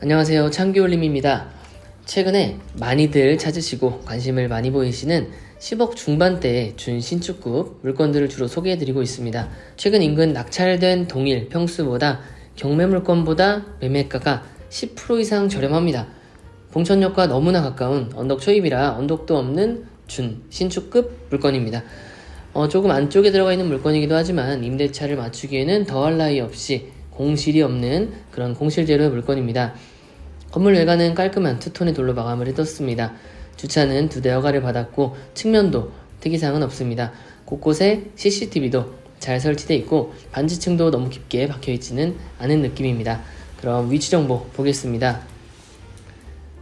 안녕하세요. 창규올림입니다. 최근에 많이들 찾으시고 관심을 많이 보이시는 10억 중반대의 준신축급 물건들을 주로 소개해드리고 있습니다. 최근 인근 낙찰된 동일 평수보다 경매 물건보다 매매가가 10% 이상 저렴합니다. 봉천역과 너무나 가까운 언덕 초입이라 언덕도 없는 준 신축급 물건입니다. 어, 조금 안쪽에 들어가 있는 물건이기도 하지만 임대차를 맞추기에는 더할 나위 없이 공실이 없는 그런 공실제로의 물건입니다. 건물 외관은 깔끔한 투톤의 돌로 마감을 해뒀습니다. 주차는 두 대 허가를 받았고 측면도 특이사항은 없습니다. 곳곳에 CCTV도 잘 설치되어 있고 반지층도 너무 깊게 박혀 있지는 않은 느낌입니다. 그럼 위치 정보 보겠습니다.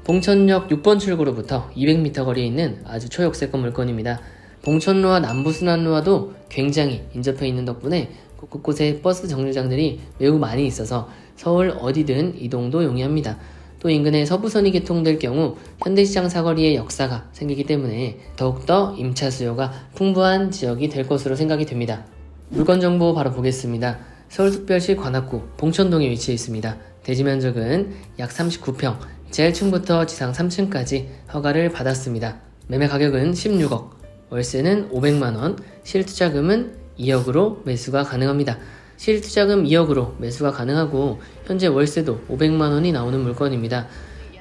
봉천역 6번 출구로부터 200m 거리에 있는 아주 초역세권 물건입니다. 봉천로와 남부순환로와도 굉장히 인접해 있는 덕분에 곳곳에 버스 정류장들이 매우 많이 있어서 서울 어디든 이동도 용이합니다. 또 인근에 서부선이 개통될 경우 현대시장 사거리의 역사가 생기기 때문에 더욱더 임차 수요가 풍부한 지역이 될 것으로 생각이 됩니다. 물건 정보 바로 보겠습니다. 서울특별시 관악구 봉천동에 위치해 있습니다. 대지 면적은 약 39평, 제1층부터 지상 3층까지 허가를 받았습니다. 매매 가격은 16억, 월세는 500만원, 실투자금은 2억으로 매수가 가능합니다. 실투자금 2억으로 매수가 가능하고 현재 월세도 500만 원이 나오는 물건입니다.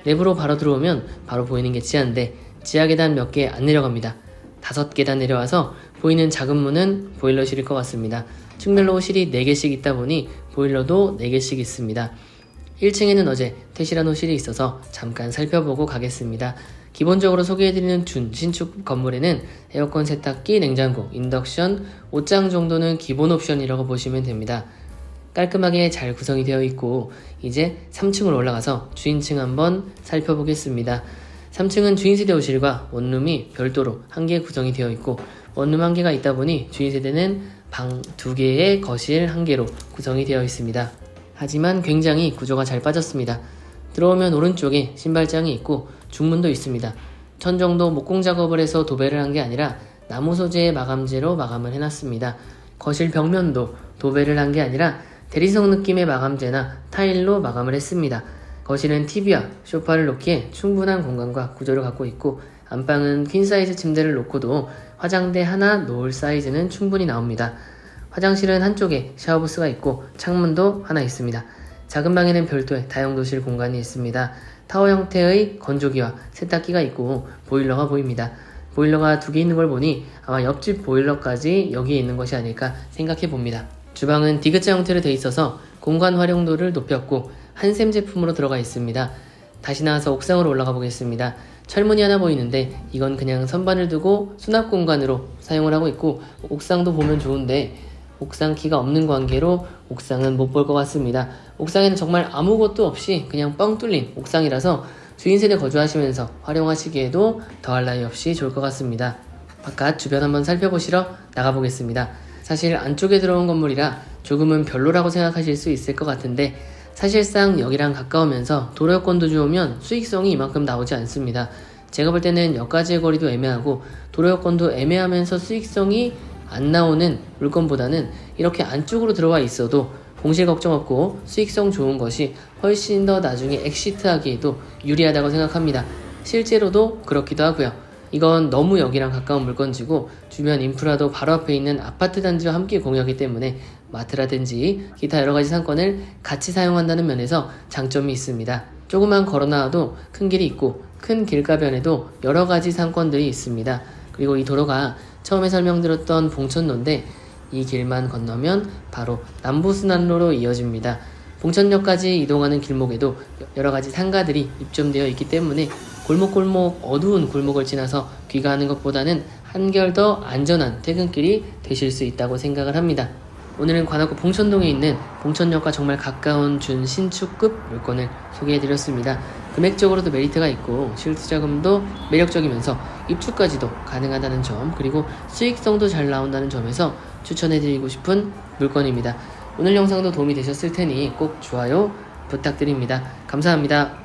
내부로 바로 들어오면 바로 보이는 게 지하인데 지하 계단 몇 개 안 내려갑니다. 다섯 계단 내려와서 보이는 작은 문은 보일러실일 것 같습니다. 측면로 실이 4개씩 있다 보니 보일러도 4개씩 있습니다. 1층에는 어제 퇴실한 호실이 있어서 잠깐 살펴보고 가겠습니다. 기본적으로 소개해드리는 준 신축 건물에는 에어컨 세탁기, 냉장고, 인덕션, 옷장 정도는 기본 옵션이라고 보시면 됩니다. 깔끔하게 잘 구성이 되어 있고 이제 3층으로 올라가서 주인층 한번 살펴보겠습니다. 3층은 주인 세대 호실과 원룸이 별도로 한 개 구성이 되어 있고 원룸 한 개가 있다 보니 주인 세대는 방 두 개의 거실 한 개로 구성이 되어 있습니다. 하지만 굉장히 구조가 잘 빠졌습니다. 들어오면 오른쪽에 신발장이 있고 중문도 있습니다. 천정도 목공 작업을 해서 도배를 한 게 아니라 나무 소재의 마감재로 마감을 해놨습니다. 거실 벽면도 도배를 한 게 아니라 대리석 느낌의 마감재나 타일로 마감을 했습니다. 거실은 TV와 소파를 놓기에 충분한 공간과 구조를 갖고 있고 안방은 퀸 사이즈 침대를 놓고도 화장대 하나 놓을 사이즈는 충분히 나옵니다. 화장실은 한쪽에 샤워부스가 있고 창문도 하나 있습니다. 작은 방에는 별도의 다용도실 공간이 있습니다. 타워 형태의 건조기와 세탁기가 있고 보일러가 보입니다. 보일러가 두 개 있는 걸 보니 아마 옆집 보일러까지 여기에 있는 것이 아닐까 생각해 봅니다. 주방은 디귿자 형태로 되어 있어서 공간 활용도를 높였고 한샘 제품으로 들어가 있습니다. 다시 나와서 옥상으로 올라가 보겠습니다. 철문이 하나 보이는데 이건 그냥 선반을 두고 수납 공간으로 사용을 하고 있고 옥상도 보면 좋은데 옥상 키가 없는 관계로 옥상은 못 볼 것 같습니다. 옥상에는 정말 아무것도 없이 그냥 뻥 뚫린 옥상이라서 주인 세대 거주하시면서 활용하시기에도 더할 나위 없이 좋을 것 같습니다. 바깥 주변 한번 살펴보시러 나가보겠습니다. 사실 안쪽에 들어온 건물이라 조금은 별로라고 생각하실 수 있을 것 같은데 사실상 여기랑 가까우면서 도로 여건도 좋으면 수익성이 이만큼 나오지 않습니다. 제가 볼 때는 역까지의 거리도 애매하고 도로 여건도 애매하면서 수익성이 안 나오는 물건보다는 이렇게 안쪽으로 들어와 있어도 공실 걱정 없고 수익성 좋은 것이 훨씬 더 나중에 엑시트하기에도 유리하다고 생각합니다. 실제로도 그렇기도 하고요. 이건 너무 여기랑 가까운 물건지고 주변 인프라도 바로 앞에 있는 아파트 단지와 함께 공유하기 때문에 마트라든지 기타 여러 가지 상권을 같이 사용한다는 면에서 장점이 있습니다. 조금만 걸어 나와도 큰 길이 있고 큰 길가변에도 여러 가지 상권들이 있습니다. 그리고 이 도로가 처음에 설명드렸던 봉천로인데 이 길만 건너면 바로 남부순환로로 이어집니다. 봉천역까지 이동하는 길목에도 여러 가지 상가들이 입점되어 있기 때문에 골목골목 어두운 골목을 지나서 귀가하는 것보다는 한결 더 안전한 퇴근길이 되실 수 있다고 생각을 합니다. 오늘은 관악구 봉천동에 있는 봉천역과 정말 가까운 준 신축급 물건을 소개해드렸습니다. 금액적으로도 메리트가 있고 실투자금도 매력적이면서 입주까지도 가능하다는 점 그리고 수익성도 잘 나온다는 점에서 추천해드리고 싶은 물건입니다. 오늘 영상도 도움이 되셨을 테니 꼭 좋아요 부탁드립니다. 감사합니다.